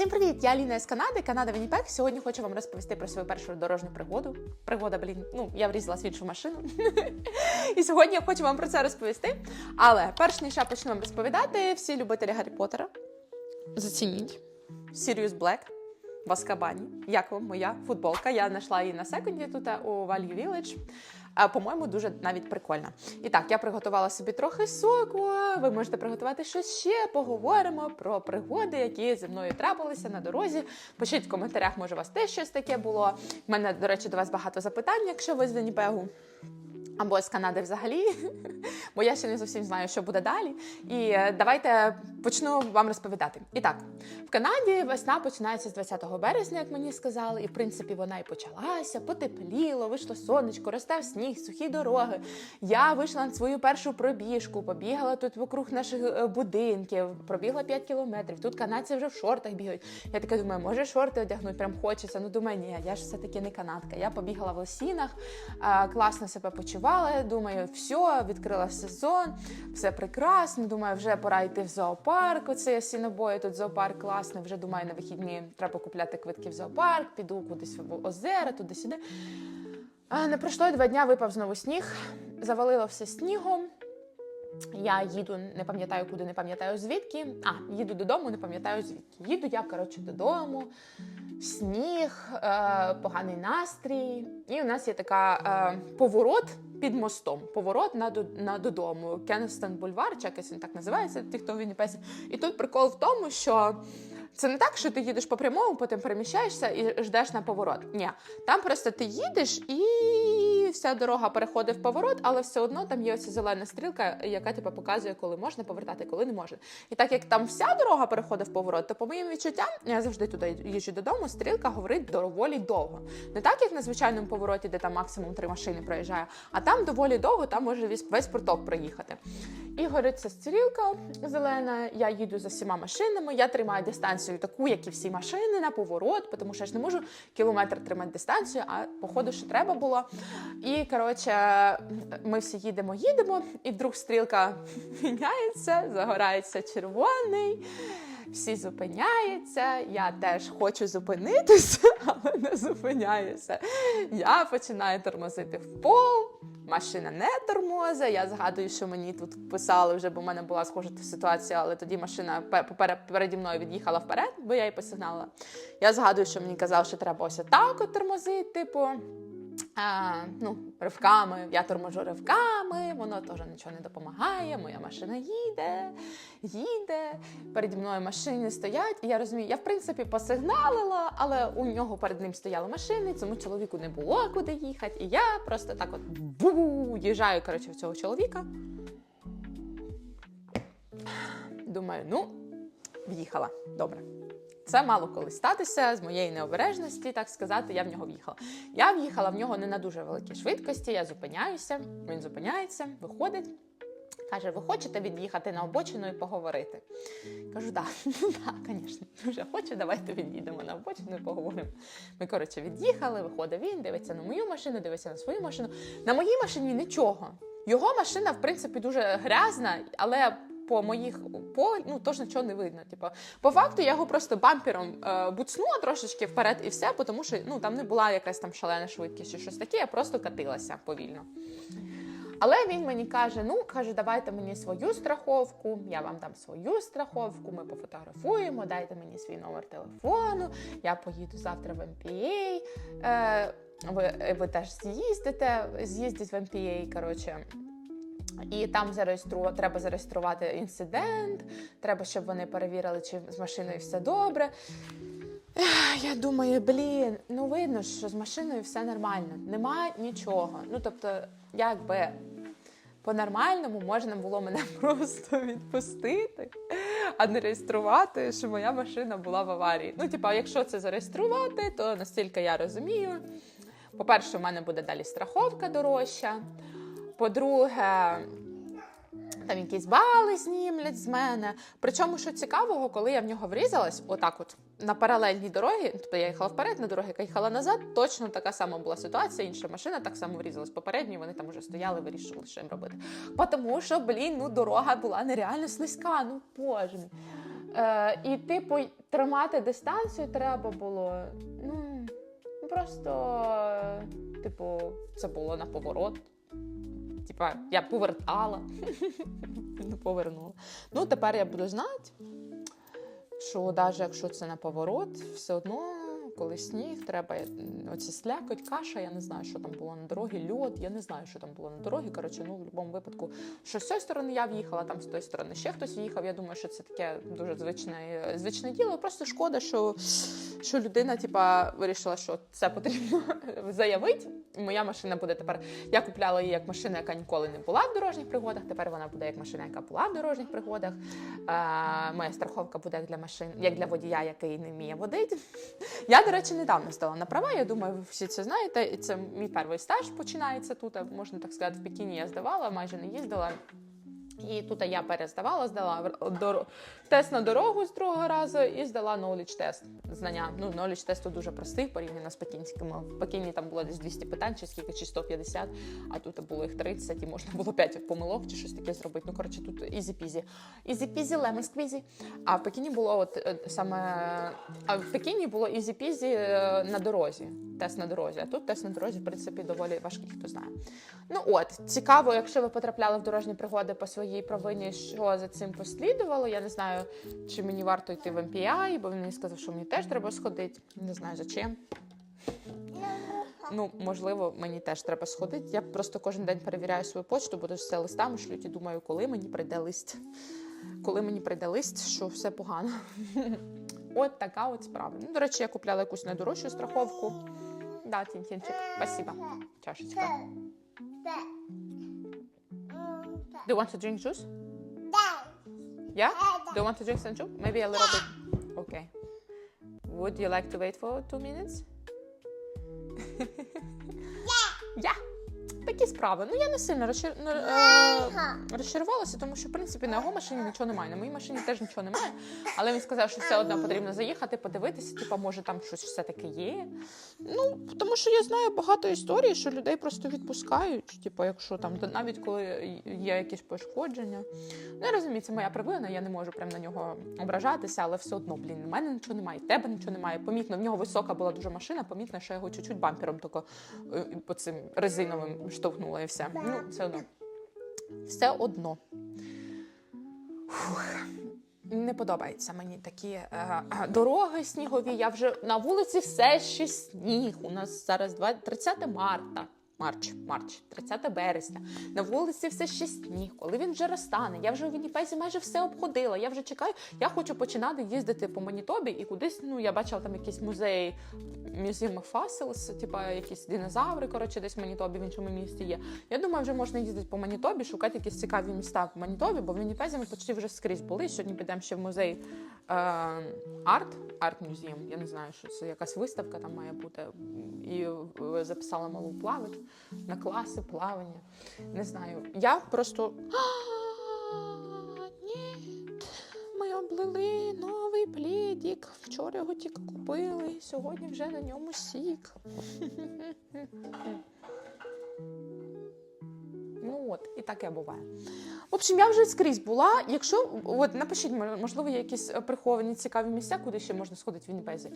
Всім привіт! Я Ліна з Канади, Канада Вінніпек. Сьогодні хочу вам розповісти про свою першу дорожню пригоду. Пригода, блін, ну я врізалась в іншу машину. І сьогодні я хочу вам про це розповісти. Але перш ніж я почну вам розповідати, всі любителі Гаррі Поттера. Зацініть. Sirius Black в Аскабані. Як вам моя футболка? Я знайшла її на секунді тут у Value Village. По-моєму, дуже навіть прикольна. І так, я приготувала собі трохи соку. Ви можете приготувати щось ще. Поговоримо про пригоди, які зі мною трапилися на дорозі. Пишіть в коментарях, може, у вас теж щось таке було. У мене, до речі, до вас багато запитань, якщо ви з Вінніпегу. Або з Канади взагалі, бо я ще не зовсім знаю, що буде далі. І е, давайте почну вам розповідати. І так, в Канаді весна починається з 20 березня, як мені сказали, і в принципі вона і почалася, потепліло, вийшло сонечко, розстав сніг, сухі дороги. Я вийшла на свою першу пробіжку, побігала тут вокруг наших е, будинків, пробігла 5 кілометрів. Тут канадці вже в шортах бігають. Я така думаю, може шорти одягнути, прям хочеться. Ну думаю, ні, я ж все-таки не канадка. Я побігала в лосінах, класно себе почувала. Думаю, все, відкрила сезон, все прекрасно. Думаю, вже пора йти в зоопарк. Оце я сінобою, тут зоопарк класний. Вже думаю, на вихідні треба купляти квитки в зоопарк, піду кудись в озера, туди-сюди. А, Не пройшло два дня, випав знову сніг, завалило все снігом. Я їду, не пам'ятаю куди, не пам'ятаю звідки. А, їду додому, не пам'ятаю звідки. Їду я, коротше, додому, сніг, е, поганий настрій. І у нас є така е, поворот під мостом. Поворот на, на додому. Кенстон бульвар, якось він так називається, тих, хто в Вінніпесі. І тут прикол в тому, що. Це не так, що ти їдеш по прямому, потім переміщаєшся і ждеш на поворот. Ні, там просто ти їдеш і вся дорога переходить в поворот, але все одно там є оця зелена стрілка, яка тебе показує, коли можна повертати, коли не можна. І так як там вся дорога переходить в поворот, то по моїм відчуттям, я завжди туди їжджу додому, стрілка говорить доволі довго. Не так, як на звичайному повороті, де там максимум три машини проїжджає, а там доволі довго, там може весь, поток проїхати. І горить ця стрілка зелена. Я їду за всіма машинами. Я тримаю дистанцію таку, як і всі машини на поворот, тому що я ж не можу кілометр тримати дистанцію, а походу, що треба було. І коротше, ми всі їдемо, їдемо, і вдруг стрілка міняється, загорається червоний. Всі зупиняються, я теж хочу зупинитися, але не зупиняюся. Я починаю тормозити в пол, машина не тормозить. Я згадую, що мені тут писали вже, бо в мене була схожа ситуація, але тоді машина пе- переді мною від'їхала вперед, бо я її посигналила. Я згадую, що мені казали, що треба ось так от тормозити, типу. А, ну, ривками, я торможу ривками, воно теж нічого не допомагає. Моя машина їде, їде. Переді мною машини стоять. І я розумію, я в принципі посигналила, але у нього перед ним стояли машини, цьому чоловіку не було куди їхати. І я просто так от бу їжджаю коротше, в цього чоловіка. Думаю, ну, в'їхала. Добре. Це мало коли статися з моєї необережності, так сказати, я в нього в'їхала. Я в'їхала в нього не на дуже великій швидкості, я зупиняюся, він зупиняється, виходить. Каже, ви хочете від'їхати на обочину і поговорити? Кажу, так, звісно, дуже хочу, давайте від'їдемо на обочину і поговоримо. Ми, коротше, від'їхали, виходить він, дивиться на мою машину, дивиться на свою машину. На моїй машині нічого. Його машина, в принципі, дуже грязна, але по моїх по ну тож нічого не видно. Типу, по факту я його просто бампером е, буцнула трошечки вперед і все, тому що ну там не була якась там шалена швидкість чи щось таке, я просто катилася повільно. Але він мені каже: ну каже, давайте мені свою страховку, я вам дам свою страховку, ми пофотографуємо, дайте мені свій номер телефону, я поїду завтра в MPA. Е, ви, ви теж з'їздите, з'їздіть в MPA, коротше. І там зареєстру... треба зареєструвати інцидент, треба, щоб вони перевірили, чи з машиною все добре. Я думаю, блін, ну видно, що з машиною все нормально, нема нічого. Ну тобто, якби по-нормальному можна було мене просто відпустити, а не реєструвати, що моя машина була в аварії. Ну, типа, якщо це зареєструвати, то настільки я розумію. По-перше, у мене буде далі страховка дорожча. По-друге, там якісь бали знімлять з мене. Причому, що цікавого, коли я в нього врізалась, отак от на паралельній дорогі, тобто я їхала вперед, на дорогі, яка їхала назад, точно така сама була ситуація. Інша машина так само врізалась попередньо, вони там уже стояли, вирішували, що їм робити. Тому що, блін, ну дорога була нереально слизька, ну боже. Е, і, типу, тримати дистанцію треба було. Ну, просто, типу, це було на поворот. Типа, я повертала, не повернула. Ну, тепер я буду знати, що навіть якщо це на поворот, все одно, коли сніг, треба м, оці слякоть, каша, я не знаю, що там було на дорогі, льод, я не знаю, що там було на дорогі. Коротше, ну в будь-якому випадку, що з цієї сторони я в'їхала, там з тої сторони ще хтось в'їхав. Я думаю, що це таке дуже звичне, звичне діло. Просто шкода, що, що людина, типа, вирішила, що це потрібно заявити. Моя машина буде тепер. Я купляла її як машина, яка ніколи не була в дорожніх пригодах. Тепер вона буде як машина, яка була в дорожніх пригодах. А, моя страховка буде як для машин, як для водія, який не вміє водити. Я, до речі, недавно стала на права. Я думаю, ви всі це знаєте. І це мій перший стаж починається тут. Можна так сказати, в Пекіні я здавала, майже не їздила. І тут я перездавала, здала тест на дорогу з другого разу і здала knowledge тест. Знання. Ну, knowledge тесту дуже простий порівняно з пекінськими. В Пекіні там було десь 200 питань, чи скільки, чи 150, а тут було їх 30, і можна було 5 помилок чи щось таке зробити. Ну, коротше, тут ізі-пізі. Ізі-пізі, lemon squeezy. А в Пекіні було от е, саме. А в Пекіні було ізі-пізі е, на дорозі. Тест на дорозі. А тут тест на дорозі, в принципі, доволі важкий, хто знає. Ну от, цікаво, якщо ви потрапляли в дорожні пригоди по своїй провині, що за цим послідувало. Я не знаю, чи мені варто йти в MPI, бо він мені сказав, що мені теж треба сходити. Не знаю за чим. Ну, можливо, мені теж треба сходити. Я просто кожен день перевіряю свою почту, бо все листами шлють і думаю, коли мені прийде лист. Коли мені прийде лист, що все погано. От така от справа. Ну, до речі, я купляла якусь найдорожчу страховку. Да, Тінтінчик, спасибо. Чашечка. Do you want to drink juice? Yeah? Do you want to drink some juice? Maybe a little bit. Okay. Would you like to wait for two minutes? yeah. Yeah. Такі справи. Ну я не сильно розчар... е, розчарувалася, тому що в принципі на його машині нічого немає. На моїй машині теж нічого немає. Але він сказав, що все одно потрібно заїхати, подивитися, типу, може там щось все-таки є. Ну, тому що я знаю багато історій, що людей просто відпускають. Типу, якщо там навіть коли є якісь пошкодження. Ну, я розумію, це моя провина, я не можу прям на нього ображатися, але все одно, блін, в мене нічого немає, в тебе нічого немає. Помітно, в нього висока була дуже машина, помітно, що я його чуть-чуть бампером тако е, по цим резиновим штовхнула і все. Ну, все одно. Все одно. Фух. Не подобаються мені такі е, е, дороги снігові. Я вже на вулиці все ще сніг. У нас зараз 20 30 марта. Марч, марч, 30 березня. На вулиці все ще сніг. Коли він вже розтане, я вже у Вінніпезі майже все обходила. Я вже чекаю. Я хочу починати їздити по Манітобі і кудись. Ну я бачила там музей Museum of Fossils, типа якісь динозаври, коротше, десь в Манітобі в іншому місті є. Я думаю, вже можна їздити по Манітобі, шукати якісь цікаві міста в Манітобі, бо в Вінніпезі ми почти вже скрізь були. Сьогодні підемо ще в музей арт, арт музеєм. Я не знаю, що це якась виставка там має бути. І е, записала малу плавати на класи плавання. Не знаю. Я просто. Ні, ми облили новий плідік. Вчора його тільки купили, сьогодні вже на ньому сік. Ну от, і таке буває. В общем, я вже скрізь була. Якщо от напишіть, можливо, є якісь е, приховані цікаві місця, куди ще можна сходити в Вінніпезі.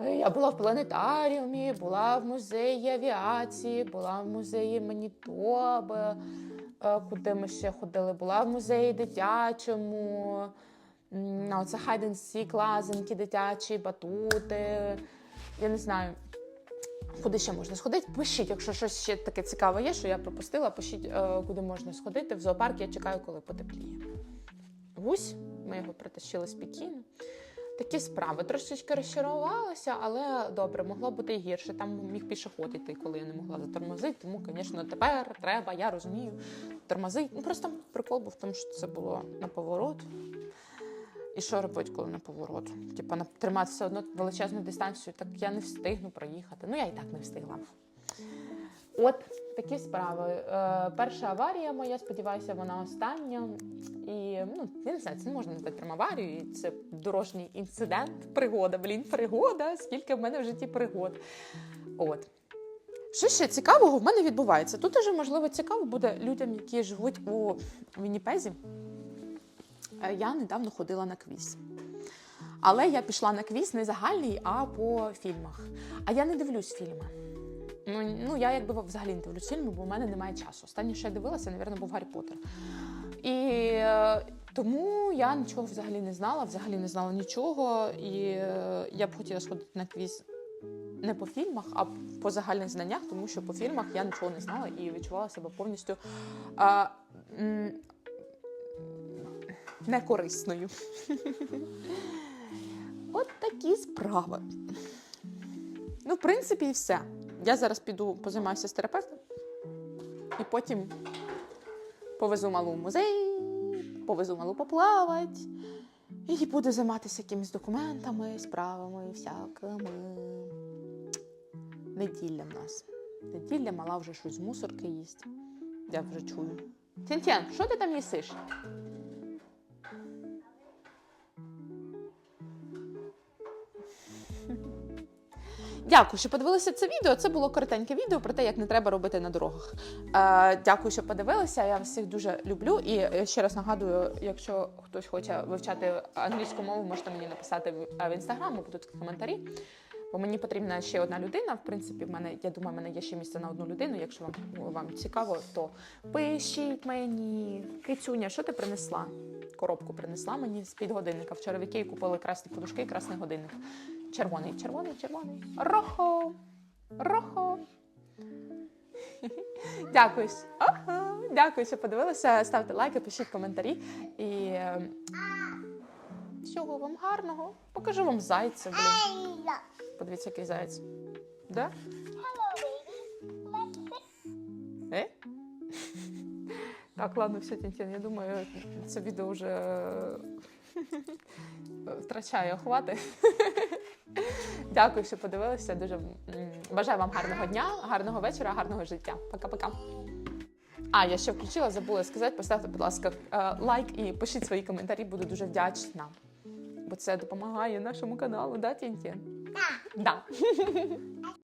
Е, Я була в планетаріумі, була в музеї авіації, була в музеї Манітоби, е, куди ми ще ходили, була в музеї дитячому. Оце seek, лазанки дитячі, батути. Я не знаю. Куди ще можна сходити? Пишіть, якщо щось ще таке цікаве є, що я пропустила, пишіть, е, куди можна сходити. В зоопарк я чекаю, коли потепліє. Гусь, ми його притащили спокійно. Такі справи. Трошечки розчарувалася, але добре, могло бути і гірше. Там міг пішоход йти, коли я не могла затормозити. Тому, звісно, тепер треба, я розумію, тормозити. Ну просто прикол був в тому, що це було на поворот. І що робити, коли на поворот? Типа тримати все одно величезну дистанцію, так я не встигну проїхати. Ну я і так не встигла. От такі справи. Е, перша аварія моя, сподіваюся, вона остання. І ну, я не знаю, це не можна назвати прям аварією. Це дорожній інцидент, пригода. Блін, пригода. Скільки в мене в житті пригод. От. Що ще цікавого в мене відбувається? Тут уже, можливо, цікаво буде людям, які живуть у Вінніпезі. Е, Я недавно ходила на квіз. Але я пішла на квіз не загальний, а по фільмах. А я не дивлюсь фільми. Ну, ну я якби взагалі не дивлюсь фільми, бо в мене немає часу. Останнє, що я дивилася, напевно, був Гаррі Поттер. І е, тому я нічого взагалі не знала, взагалі не знала нічого. І е, я б хотіла сходити на квіз не по фільмах, а по загальних знаннях, тому що по фільмах я нічого не знала і відчувала себе повністю а, некорисною. От такі справи. Ну, в принципі, і все. Я зараз піду позаймаюся з терапевтом і потім повезу малу в музей, повезу малу поплавати. І буду займатися якимись документами, справами, всякими. Неділя в нас. Неділя мала вже щось з мусорки їсть. Я вже чую. Тін-тін, що ти там їсиш? Дякую, що подивилися це відео. Це було коротеньке відео про те, як не треба робити на дорогах. Е, дякую, що подивилися. Я всіх дуже люблю. І ще раз нагадую, якщо хтось хоче вивчати англійську мову, можете мені написати в, інстаграм, будуть коментарі. Бо мені потрібна ще одна людина. В принципі, в мене я думаю, в мене є ще місце на одну людину. Якщо вам ну, вам цікаво, то пишіть мені. Кицюня, що ти принесла? Коробку принесла мені з під годинника. Вчора в Ікеї купили красні подушки і красний годинник. Червоний, червоний, червоний. Рохо! Рохо! Дякую. Ага. Дякую, що подивилися. Ставте лайки, пишіть коментарі. І е, всього вам гарного. Покажу вам зайця. Блін. Подивіться, який заяць. Да? Е? Так, ладно, все, Тінтін. Я думаю, це відео вже е, втрачає охвати. Дякую, що подивилися. Дуже бажаю вам гарного дня, гарного вечора, гарного життя. Пока-пока. А, я ще включила, забула сказати. Поставте, будь ласка, е, лайк і пишіть свої коментарі, буду дуже вдячна. Бо це допомагає нашому каналу, да, Тінті? Так. Да.